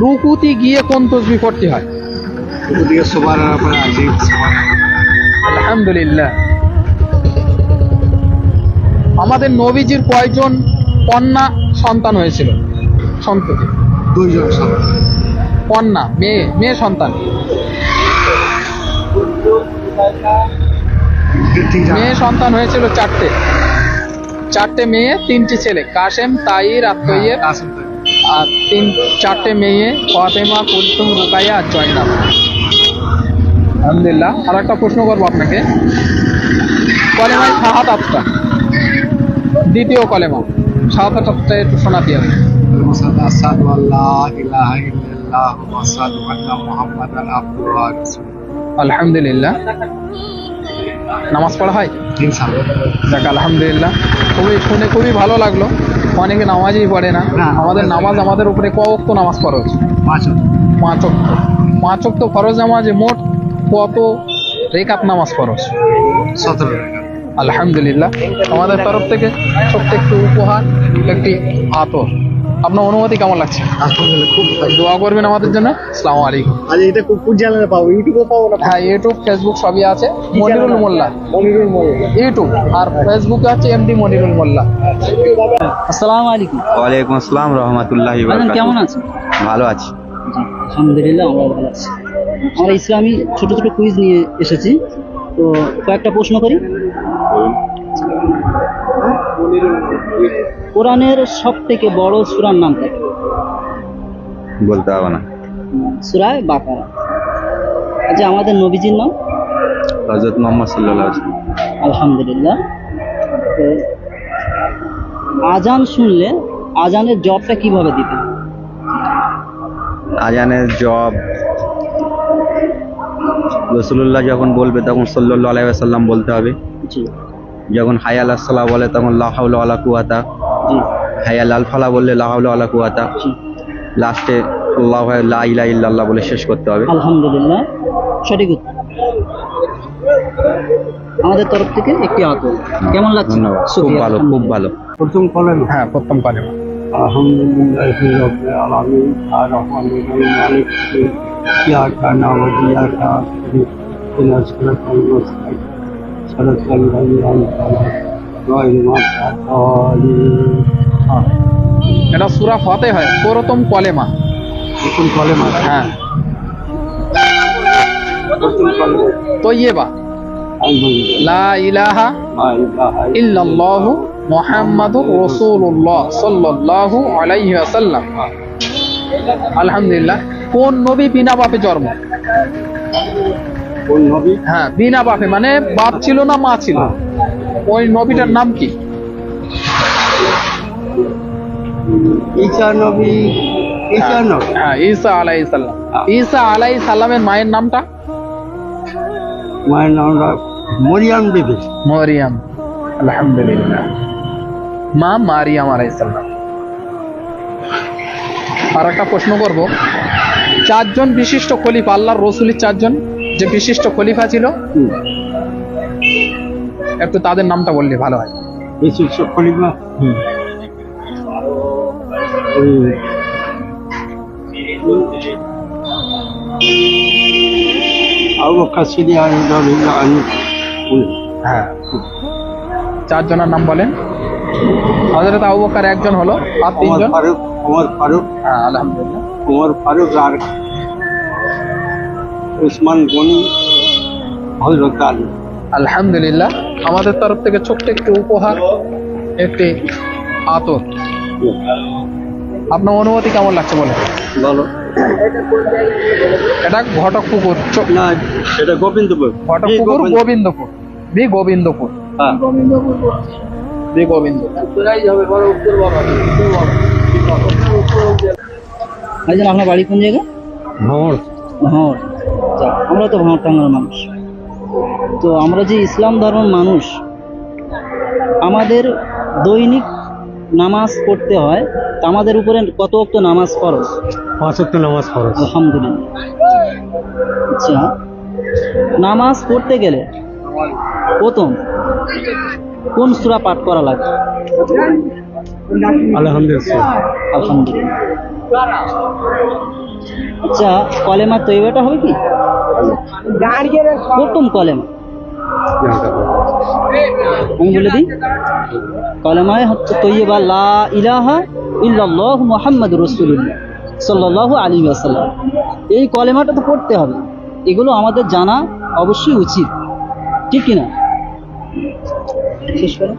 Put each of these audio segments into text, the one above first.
রুকুতি গিয়ে কোন তসবি পড়তে হয় আলহামদুলিল্লাহ। আমাদের নবীজির কয়জন কন্যা সন্তান হয়েছিল? সন্ততি। দুইজন কন্যা মেয়ে মেয়ে সন্তান। মেয়ে সন্তান হয়েছিল চারটে। চারটে মেয়ে তিনটি ছেলে কাশেম তাইর আর তৈয়েব তো। আর তিন চারটে মেয়ে ফাতেমা কুলসুম রুকাইয়া আর জয়নাব। আলহামদুলিল্লাহ। আর একটা প্রশ্ন করব আপনাকে। দ্বিতীয় কলেমা। একটু শোনাতে হবে। ইলাহা ইল্লাল্লাহ ওয়া আসাদু আন্না মুহাম্মাদান আবদুহু ওয়া রাসূলুহু। আলহামদুলিল্লাহ। নামাজ পড়া হয়? যাক আলহামদুলিল্লাহ। খুবই শুনে খুবই ভালো লাগল। অনেকে নামাজই পড়ে না। না, আমাদের নামাজ আমাদের উপরে ক কত নামাজ ফরজ পাঁচ পাঁচ অক্ত পাঁচ অক্ত ফরজ নামাজে মোট কত রেকাত নামাজ ফরজ সতেরো আলহামদুলিল্লাহ। আমাদের তরফ থেকে ছোট্ট একটু উপহার একটি আতর। আপনার অনুমতি কেমন লাগছে? আলহামদুলিল্লাহ খুব দোয়া করবেন আমাদের জন্য। আসসালামু আলাইকুম। আজ এটা কোন কোন চ্যানেলে পাবো? ইউটিউবে পাবো না? হ্যাঁ ইউটিউব ফেসবুক সবই আছে। মনিরুল মোল্লা। মনিরুল মোল্লা। ইউটিউব আর ফেসবুকে আছে এমডি মনিরুল মোল্লা। আসসালামু আলাইকুম। ওয়ালাইকুম আসসালাম রহমতুল্লাহ ভাইজান কেমন আছেন? ভালো আছি। আলহামদুলিল্লাহ আমরা ভালো আছি। আমরা ইসলামী ছোট ছোট কুইজ নিয়ে এসেছি। তো কয়েকটা প্রশ্ন করি। কোরআনের সব থেকে বড় সুরার নাম কি? বলতে হবে না। সুরায় বাকারা। আচ্ছা আমাদের নবীজির নাম? হজরত মোহাম্মদ সাল্লাহ আলহামদুলিল্লাহ। তো আজান শুনলে আজানের জবটা কীভাবে দিতে আজানের জব রসুল্লাহ যখন বলবে তখন সাল্লাহ আলাইসাল্লাম বলতে হবে। জি। যখন হায়াল আসসালাহ বলে তখন লাহাউল আলা কুয়াতা হায়াল আল ফালা বললে লাহাউল আলা কুয়াতা লাস্টে আল্লাহ লা ইলা ইল্লাল্লাহ বলে শেষ করতে হবে। আলহামদুলিল্লাহ সঠিক উত্তর। আমাদের তরফ থেকে একটি আতর কেমন লাগছে? ধন্যবাদ খুব ভালো খুব ভালো প্রথম কলেন হ্যাঁ প্রথম কলেমা আলহামদুলিল্লাহ হ্যাঁ এটা সুরা ফতে হয় প্রথম কলেমা। প্রথম কলেমা। হ্যাঁ। প্রথম কলেমা। তৈয়েবা। আলহামদুলিল্লাহ। লা ইলাহা ইল্লাল্লাহু মুহাম্মাদুর রাসূলুল্লাহ সাল্লাল্লাহু আলাইহি ওয়াসাল্লাম। আলহামদুলিল্লাহ। কোন নবী বিনা বাপে জন্ম? হ্যাঁ বিনা বাপে মানে বাপ ছিল না মা ছিল। ওই নবীটার নাম কি? ঈসা নবী ঈসা নবী? হ্যাঁ ঈসা আলাইহিস সালাম। ঈসা আলাইহিস সালামের মায়ের নামটা? মায়ের নামটা মরিয়াম দেবী। মরিয়াম আলহামদুলিল্লাহ। মা মারিয়াম আলাইহিস সালাম। আর একটা প্রশ্ন করব। চারজন বিশিষ্ট খলিফা আল্লাহর রসুলের চারজন? যে বিশিষ্ট খলিফা ছিল একটু তাদের নামটা বললে ভালো হয়। ইসুফ খলিফা? হ্যাঁ। চারজনের নাম বলেন। হজরত আবু বকর একজন হলো আর তিনজন। ফারুক ওমর ফারুক। হ্যাঁ আলহামদুলিল্লাহ। ওমর ফারুক আর উসমান গনি হজরত আলী। আলহামদুলিল্লাহ আমাদের তরফ থেকে ছোট্ট একটি উপহার একটি আতর। আপনার অনুমতি কেমন লাগছে বলে বলো এটা ঘটক পুকুর না এটা গোবিন্দপুর। ঘটক পুকুর গোবিন্দপুর। বি গোবিন্দপুর। হ্যাঁ। বি গোবিন্দপুর। ভাইজান আপনার বাড়ি কোন জায়গায় ভ্রমণ ভাঁড় আচ্ছা, আমরা তো ভাঁড় টাঙ্গার মানুষ। তো আমরা যে ইসলাম ধর্মের মানুষ আমাদের দৈনিক নামাজ পড়তে হয় তা আমাদের উপরে কত অক্ত নামাজ ফরজ? পাঁচ ওয়াক্ত নামাজ ফরজ। আলহামদুলিল্লাহ। আচ্ছা নামাজ পড়তে গেলে প্রথম কোন সুরা পাঠ করা লাগে? আলহামদুলিল্লাহ। আলহামদুলিল্লাহ। আচ্ছা কলেমা তৈবাটা হবে কি? প্রথম কলেমা বলে দিই? কলেমায় তৈবা লা ইলাহা ইল্লাল্লাহ মুহাম্মাদুর রাসূলুল্লাহ সাল্লাল্লাহু আলাইহি ওয়াসাল্লাম। এই কলেমাটা তো পড়তে হবে। এগুলো আমাদের জানা অবশ্যই উচিত। ঠিক কি না শেষ করো।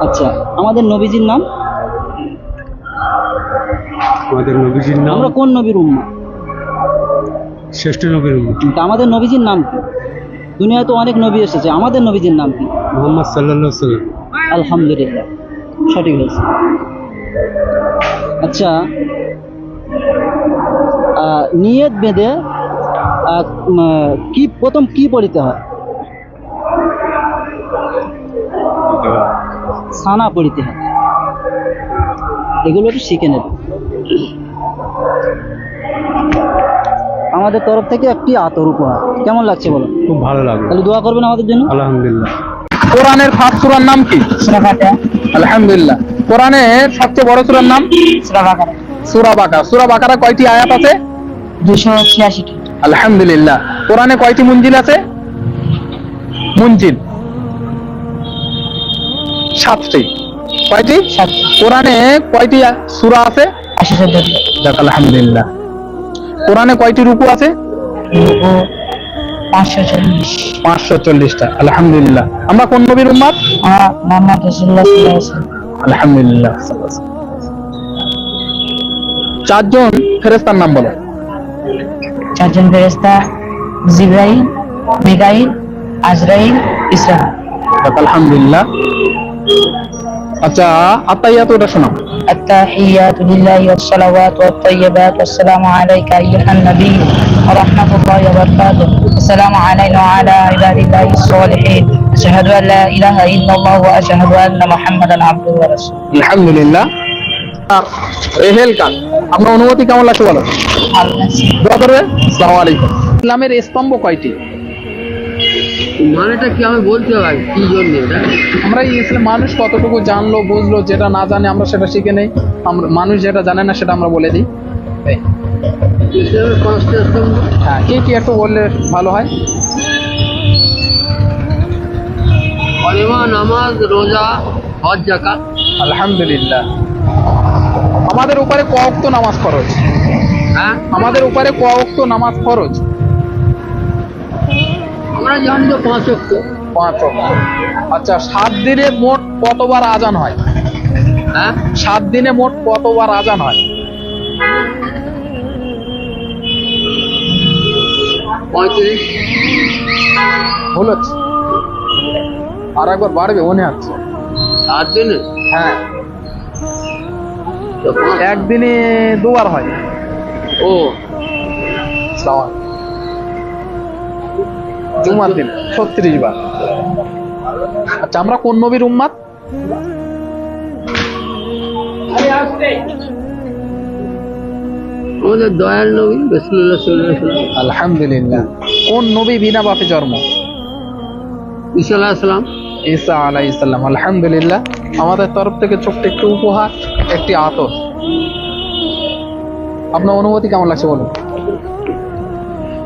আচ্ছা আমাদের নবীজির নাম? আমাদের নবীজির নাম? আমরা কোন নবীর উম্মা? শ্রেষ্ঠ নবীর উম্মত তা আমাদের নবীজির নাম কি? দুনিয়ায় তো অনেক নবী এসেছে আমাদের নবীজির নাম কি? মোহাম্মদ সাল্লাহ সাল্লাম আলহামদুলিল্লাহ সঠিক হয়েছে আচ্ছা আহ, নিয়ত বেঁধে আহ, কি প্রথম কি পড়িতে হয়? সানা পড়িতে হয়। এগুলো একটু শিখে নেবে। আমাদের তরফ থেকে একটি আতর উপহার। কেমন লাগছে বলো? খুব ভালো লাগল। তাহলে দোয়া করবেন আমাদের জন্য? আলহামদুলিল্লাহ। কোরআনের ফার্স্ট সূরার নাম কি? আলহামদুলিল্লাহ। কোরআনের সবচেয়ে বড় সূরার নাম? সূরা বাকারা। সূরা বাকারা কয়টি আয়াত আছে? দুশো ছিয়াশিটি। আলহামদুলিল্লাহ। কোরআনে কয়টি মুনজিল আছে? মুনজিল। সাতটি। কয়টি? কোরআনে কয়টি সূরা আছে? আলহামদুলিল্লাহ। কোরআনে কয়টি রুকু আছে? পাঁচশো চল্লিশ। পাঁচশো চল্লিশটা। আলহামদুলিল্লাহ। আমরা কোন নবীর উম্মাদ? আলহামদুলিল্লাহ। চারজন ফেরেস্তার নাম বলো। চারজন ফেরেস্তা জিব্রাইল মিকাইল আজরাইল ইসরা আলহামদুলিল্লাহ। আচ্ছা আত্মাইয়াত ওটা শোনো التحيات لله والصلوات والطيبات والسلام عليك أيها النبي ورحمة الله وبركاته السلام علينا وعلى عباد الله الصالحين أشهد أن لا إله إلا الله وأشهد أن محمدا عبده ورسوله আলহামদুলিল্লাহ আর এহেল কান আপনার অনুমতি কেমন লাগছে বলো দোয়া করবে আসসালামু আলাইকুম ইসলামের স্তম্ভ কয়টি মানেটা কি আমি বলতে হয় কি জন্য? এটা আমরা এই ইসলাম মানুষ কতটুকু জানলো বুঝলো যেটা না জানে আমরা সেটা শিখে নেই। আমরা মানুষ যেটা জানে না সেটা আমরা বলে দিই। হ্যাঁ কি কি একটু বললে ভালো হয়? কলেমা নামাজ রোজা হজ জাকাত আলহামদুলিল্লাহ। আমাদের উপরে ক ওয়াক্ত নামাজ ফরজ। হ্যাঁ? আমাদের উপরে ক নামাজ ফরজ। আমরা জানি তো পাঁচ অক্ট পাঁচ। আচ্ছা সাত দিনে মোট কতবার আজান হয়? হ্যাঁ? সাত দিনে মোট কতবার আজান হয়? পঁয়ত্রিশ। ভুল হচ্ছে। আর একবার বাড়বে মনে হচ্ছে। সাত দিনে? হ্যাঁ। একদিনে দুবার হয়। ও। সাওয়াল জুমার দিন ছত্রিশ বার। আচ্ছা আমরা কোন নবীর উম্মাদ? আমাদের দয়াল নবী রসুল্লাহ আলহামদুলিল্লাহ। কোন নবী বিনা বাপে জন্ম? ঈসা আলাহ সালাম। ঈসা আলাই আলহামদুলিল্লাহ। আমাদের তরফ থেকে ছোট্ট একটু উপহার একটি আতর। আপনার অনুভূতি কেমন লাগছে বলুন?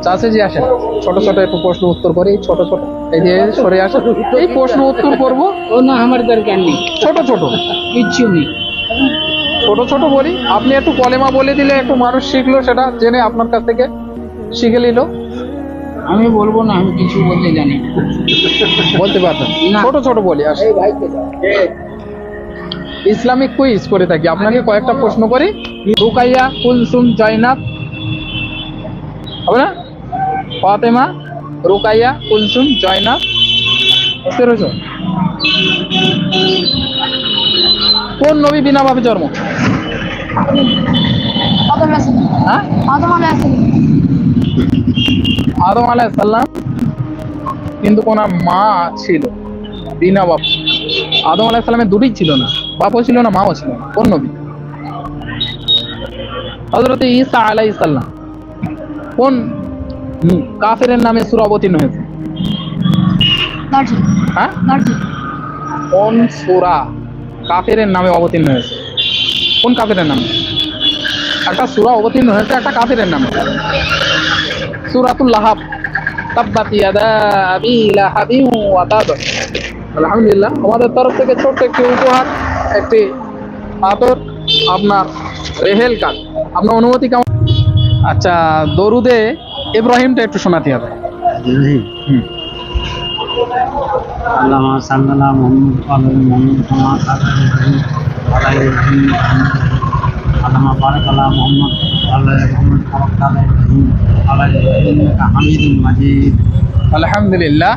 চাষে যে আসেন ছোট ছোট একটু প্রশ্ন উত্তর করি ছোট ছোট। এই যে সরে আসেন এই প্রশ্ন উত্তর করব। ও না আমার দরকার নেই। ছোট ছোট। কিচ্ছু নেই। ছোট ছোট বলি। আপনি একটু কলেমা বলে দিলে একটু মানুষ শিখলো সেটা জেনে আপনার কাছ থেকে শিখে নিল। আমি বলব না আমি কিছু বলতে জানি বলতে না। ছোট ছোট বলি আসি। ইসলামিক কুইজ করে থাকি। আপনাকে কয়েকটা প্রশ্ন করি। রুকাইয়া কুলসুম জয়নাথ হবে না? ফাতেমা রুকাইয়া কুলসুম জয়নাথ বুঝতে কোন নবী বিনা ভাবে জন্ম? হ্যাঁ? আদম আলাইসাল্লাম কিন্তু কোনার মা ছিল বিনা বাপ। আদম আলাইসাল্লামের দুটি ছিল না বাপও ছিল না মাও ছিল না। কোন নবী? হজরত ঈসা আলাইসাল্লাম কোন কাফেরের নামে সুর অবতীর্ণ হয়েছে। হ্যাঁ? কোন সুরা কাফেরের নামে অবতীর্ণ হয়েছে? কোন কাফেরের নামে? একটা সূরা অবতীর্ণ হয়েছে একটা কাফিরের নামে। সূরাতুল লাহাব। তাব্বাত ইয়াদা আবি লাহাবিন ওয়া তাব। আলহামদুলিল্লাহ আমাদের তরফ থেকে ছোট্ট একটি উপহার একটি আতর আপনার রেহেল কার্ড আপনার অনুমতি কেমন? আচ্ছা দরুদে ইব্রাহিমটা একটু শোনাতে হবে। হুম। আল্লাহ সাল্লাল্লাহ মোহাম্মদ আলাই মোহাম্মদ কামা সাল্লাল্লাহু আলাই রহিম আল্লাহ মোহাম্মদ আলাই মোহাম্মদ বারাক আলাই রহিম আলাই ইন্নাকা হামিদুম মাজিদ আলহামদুলিল্লাহ।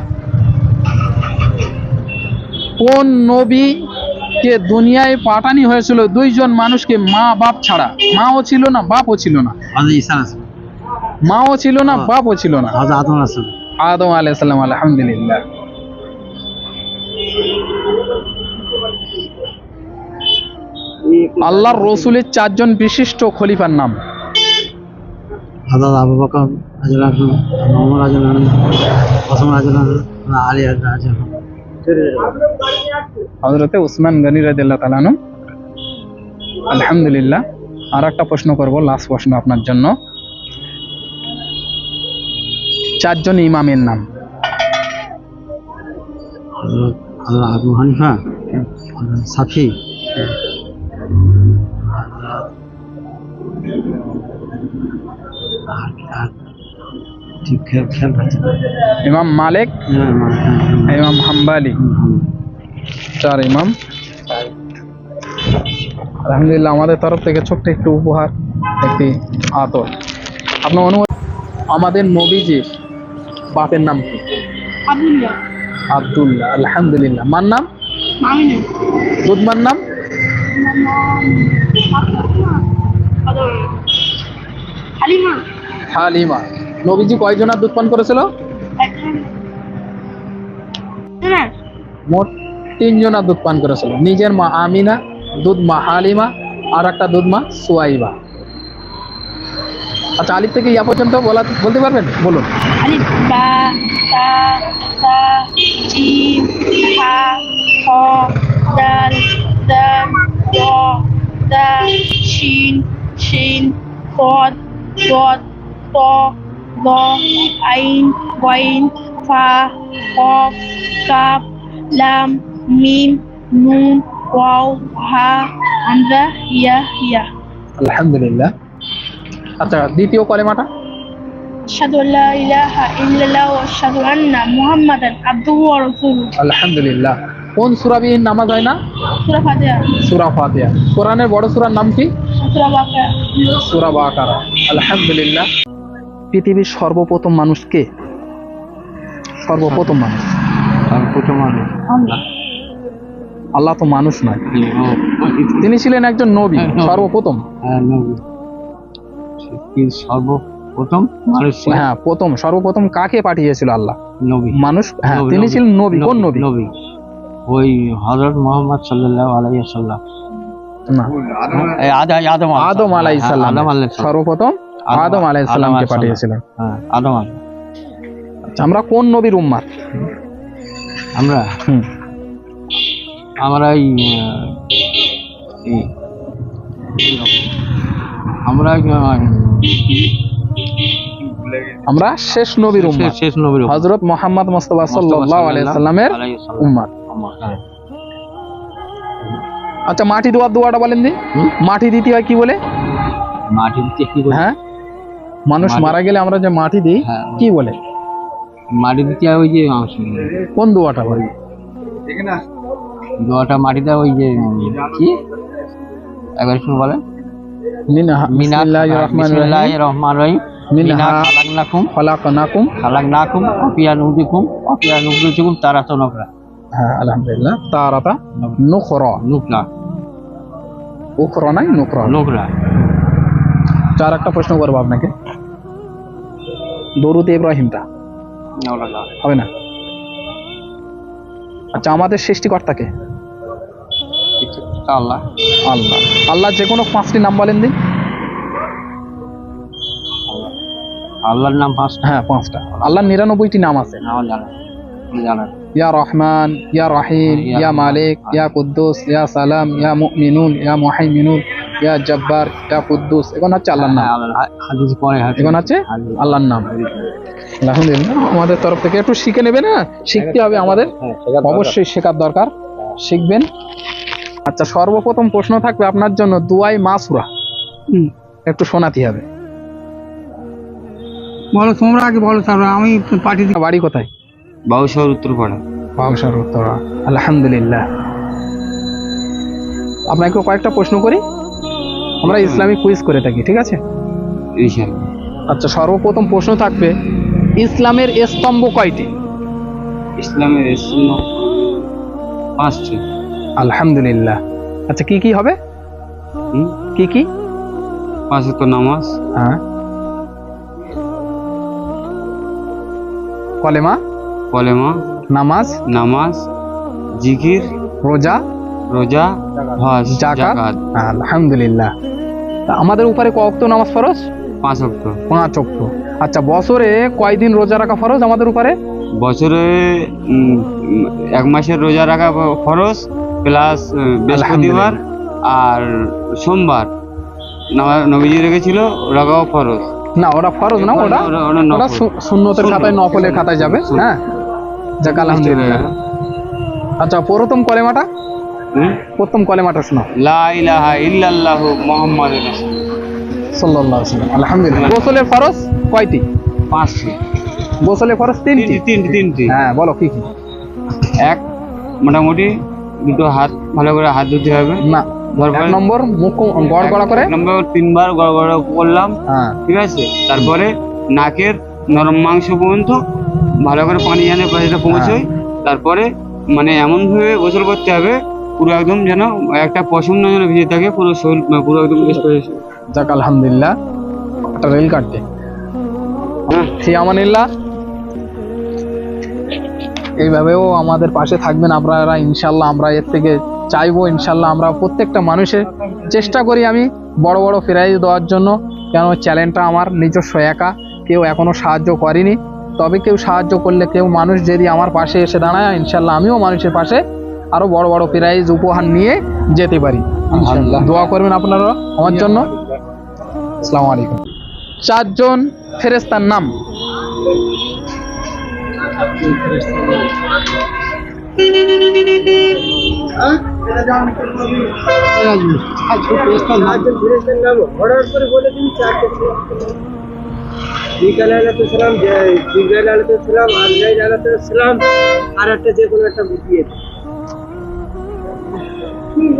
কোন নবী কে দুনিয়ায় পাঠানি হয়েছিল দুইজন মানুষকে মা বাপ ছাড়া? মাও ছিল না বাপও ছিল না। মাও ছিল না বাপও ছিল না। আদম আদম আলাইহিস সালাম আলহামদুলিল্লাহ। আল্লাহর রসুলের চারজন বিশিষ্ট খলিফার নাম। আবু বকর আলী হজরতে উসমান গনি আলহামদুলিল্লাহ আর একটা প্রশ্ন করব লাস্ট প্রশ্ন আপনার জন্য। চারজন ইমামের নাম। আবু হানিফা সাফি। ইমাম মালিক হ্যাঁ হ্যাঁ, হ্যাঁ, ইমাম হাম্বালি। হুম, হুম। চার ইমাম। আলহামদুলিল্লাহ আমাদের তরফ থেকে ছোট্ট একটু উপহার একটি আতর। আপনার অনুমতি আমাদের নবীজির বাপের নাম কি? আব্দুল্লাহ। আলহামদুলিল্লাহ। মার নাম? দুধমার নাম? হালিমা। হালিমা। নবীজি কয়জনার দুধ পান করেছিল? মোট তিনজনার দুধ পান করেছিল। নিজের মা আমিনা দুধ মা হালিমা আর একটা দুধ মা সুয়াইবা। আচ্ছা আলিফ থেকে ইয়া পর্যন্ত বলা বলতে পারবেন? বলুন। আলিফ বা তা তা হা হ দাল দাল দা শিন শিন পদ পদ প ব আইন ওয়াইন ফা কফ কাপ লাম মিম নুন ওয়াও হা হামজা ইয়া ইয়া। আলহামদুলিল্লাহ। আচ্ছা দ্বিতীয় কলেমাটা? নামাজ পৃথিবীর সর্বপ্রথম মানুষ কে? সর্বপ্রথম মানুষ। আল্লাহ। তো মানুষ নয়। তিনি ছিলেন একজন নবী সর্বপ্রথম। সর্বপ্রথম? মানুষ হ্যাঁ প্রথম সর্বপ্রথম কাকে পাঠিয়েছিল আল্লাহ? নবী। মানুষ? হ্যাঁ তিনি ছিলেন নবী কোন নবী নবী? ওই হযরত মুহাম্মদ সাল্লাল্লাহু আলাইহি ওয়াসাল্লাম। না। আদম আদম আদম আলাইহিস সালাম। আদম আলাইহিস সালাম। সর্বপ্রথম আদম- আদম আলাইহিস সালামকে পাঠিয়েছিলেন হ্যাঁ আদম আমরা কোন নবীর উম্মাত আমরা? আমরা এই আমরা আমরা শেষ নবীর উম্মাত শেষ- নবীর উম্মত। হযরত মুহাম্মদ মুস্তাফা সাল্লাল্লাহু আলাইহি সাল্লামের। উম্মাত। আচ্ছা মাটি দোয়ার দোয়াটা বলেন দি মাটি দিতে হয় কি বলে মাটি দিতে কি বলে? হ্যাঁ মানুষ মারা গেলে আমরা যে মাটি দিই হ্যাঁ। কি বলে মাটি দিতে হয় ওই যে কোন দোয়াটা বলে দোয়াটা মাটি দেওয়া ওই যে কি একবার শুনে বলেন হ্যাঁ আলহামদুলিল্লাহ। তারাতা নুখরা। নুকরা। উখরা নাই নুকরা। চার একটা প্রশ্ন করব আপনাকে। দরুদ ইব্রাহিমটা। হবে না? আচ্ছা আমাদের সৃষ্টিকর্তাকে। আল্লাহ আল্লাহ। আল্লাহ যে কোনো পাঁচটি নাম বলেন দিন। আল্লাহর নাম পাঁচটা। হ্যাঁ পাঁচটা। আল্লাহর নিরানব্বইটি নাম আছে। ইয়া রহমান ইয়া রাহিম ইয়া ইয়া মালিক ইয়া কুদ্দুস ইয়া সালাম ইয়া মুমিনুন ইয়া মুহাইমিনুন ইয়া জব্বার ইয়া কুদ্দুস। এখন হচ্ছে আল্লাহর নাম। হাদিস পরে এখন আছে আল্লাহর নাম। আলহামদুলিল্লাহ আমাদের তরফ থেকে একটু শিখে নেবে না শিখতে হবে আমাদের। অবশ্যই শেখার দরকার। শিখবেন। আচ্ছা সর্বপ্রথম প্রশ্ন থাকবে আপনার জন্য দুয়াই মাসুরা একটু শোনাতে হবে। বলো তোমরা আগে বলো তারপর আমি পাঠিয়ে দিই। বাড়ি কোথায়? বাউশহর উত্তরপাড়া। বাউসার উত্তরা আলহামদুলিল্লাহ। আপনাকে কয়েকটা প্রশ্ন করি। আমরা ইসলামিক কুইজ করে থাকি ঠিক আছে? আচ্ছা সর্বপ্রথম প্রশ্ন থাকবে ইসলামের স্তম্ভ কয়টি? ইসলামের ইসলাম পাঁচটি। আলহামদুলিল্লাহ। আচ্ছা কি কি হবে? কি কি? পাঁচ তো নামাজ। হ্যাঁ। কলেমা? কলেমা। নামাজ? নামাজ। জিকির। রোজা? রোজা হজ জাকাত? আলহামদুলিল্লাহ। তা আমাদের উপরে কত নামাজ ফরজ? পাঁচ অক্ট পাঁচ অক্ট আচ্ছা বছরে কয়দিন রোজা রাখা ফরজ আমাদের উপরে? বছরে এক মাসের রোজা রাখা ফরজ। প্লাস বৃহস্পতিবার আর সোমবার। নবা- নবীজি রেখেছিল রাখাও ফরজ। না ওরা ফরজ না ওটা ওরা- ওরা সুন্নতের খাতায় নকলের খাতায় যাবে? হ্যাঁ? যাক আলহামদুলিল্লাহ। আচ্ছা প্রথম কলেমাটা? হুম? প্রথম কলেমাটা শোনো। লা ইলাহা ইল্লাল্লাহু মুহাম্মাদুর রাসূল সাল্লাল্লাহু আলাইহি আলহামদুলিল্লাহ। গোসলের ফরজ কয়টি? পাঁচটি। গোসলের ফরজ তিনটি তিনটি তিনটি। হ্যাঁ বলো কি কি? এক মোটামুটি দুটো হাত ভালো করে হাত ধুতে হবে। না তারপরে নম্বর মুখ গড় গড়া করে। নম্বর তিনবার গড় গড় করলাম হ্যাঁ। ঠিক আছে? তারপরে নাকের নরম মাংস পর্যন্ত ভালো করে পানি যেন পানিটা পৌঁছয়। তারপরে মানে এমন ভাবে গোসল করতে হবে পুরো একদম যেন একটা পশম না যেন ভিজে থাকে পুরো শরীর মানে পুরো একদম যাক আলহামদুলিল্লাহ একটা রেল কাটতে। হ্যাঁ। ফি আমানিল্লাহ এইভাবেও আমাদের পাশে থাকবেন আপনারা ইনশাল্লাহ আমরা এর থেকে চাইব ইনশাল্লাহ আমরা প্রত্যেকটা মানুষের চেষ্টা করি আমি বড় বড় প্রাইজ দেওয়ার জন্য। কেন চ্যালেঞ্জটা আমার নিজস্ব একা কেউ এখনও সাহায্য করেনি। তবে কেউ সাহায্য করলে কেউ মানুষ যদি আমার পাশে এসে দাঁড়ায় ইনশাল্লাহ আমিও মানুষের পাশে আরও বড় বড় প্রাইজ উপহার নিয়ে যেতে পারি। দোয়া করবেন আপনারা আমার জন্য। আসসালামু আলাইকুম। চারজন ফেরেস্তার নাম। আর একটা যে কোনো একটা বুঝিয়ে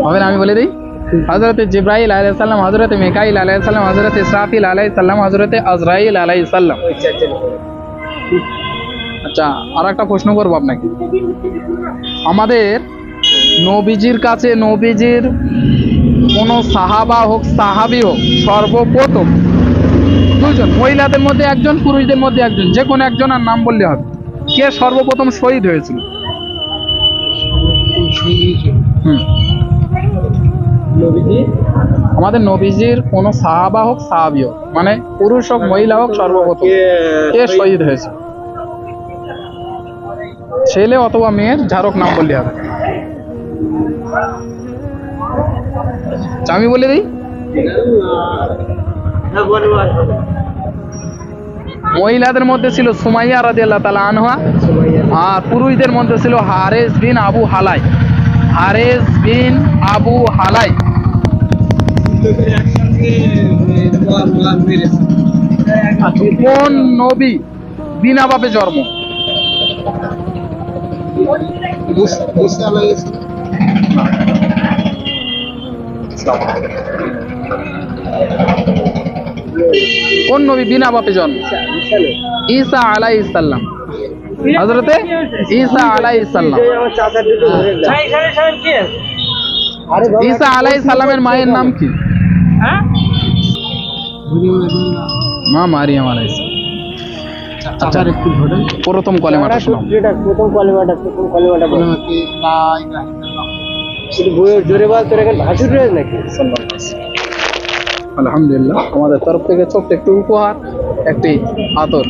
হবে আমি বলে দিই। হজরত জিব্রাইল আলাইসাল্লাম হজরত মেকাইল আলাইসাল্লাম হজরত ইসরাফিল আলাইসাল্লাম হজরত আজরাইল আলাইসাল্লাম আচ্ছা আর একটা প্রশ্ন করব আপনাকে। আমাদের নবীজির কাছে নবীজির কোনো সাহাবা হোক সাহাবি হোক সর্বপ্রথম দুজন মহিলাদের মধ্যে একজন পুরুষদের মধ্যে একজন যে কোনো একজনের নাম বললে হবে। কে সর্বপ্রথম শহীদ হয়েছিল? আমাদের নবীজির কোন সাহাবা হোক সাহাবি হোক মানে পুরুষ হোক মহিলা হোক সর্বপ্রথম। কে শহীদ হয়েছে ছেলে অথবা মেয়ের যারক নাম বললে হবে। আমি বলে দিই? মহিলাদের মধ্যে ছিল সুমাইয়া রাদিয়াল্লাহু তাআলা আনহা আর পুরুষদের মধ্যে ছিল হারেস বিন আবু হালাই। হারেস বিন আবু হালাই। কোন নবী বিনা বাপে জন্ম। কোন নবী বিনা বাপে জন্ম ঈসা আলাই ইসাল্লাম হজরতে ঈসা আলাই ইসাল্লাম ঈসা আলাই সাল্লামের মায়ের নাম কি? মা মারিয়াম আলাই আচ্ছা একটু ধরেন প্রথম কলেমাটা শোনাও। প্রথম কলেমাটা প্রথম কলিমাটা বইয়ের জোরে বল তোর এখন ভাসুর রয়েছে নাকি? আলহামদুলিল্লাহ আমাদের তরফ থেকে ছোট্ট একটু উপহার একটি আতর।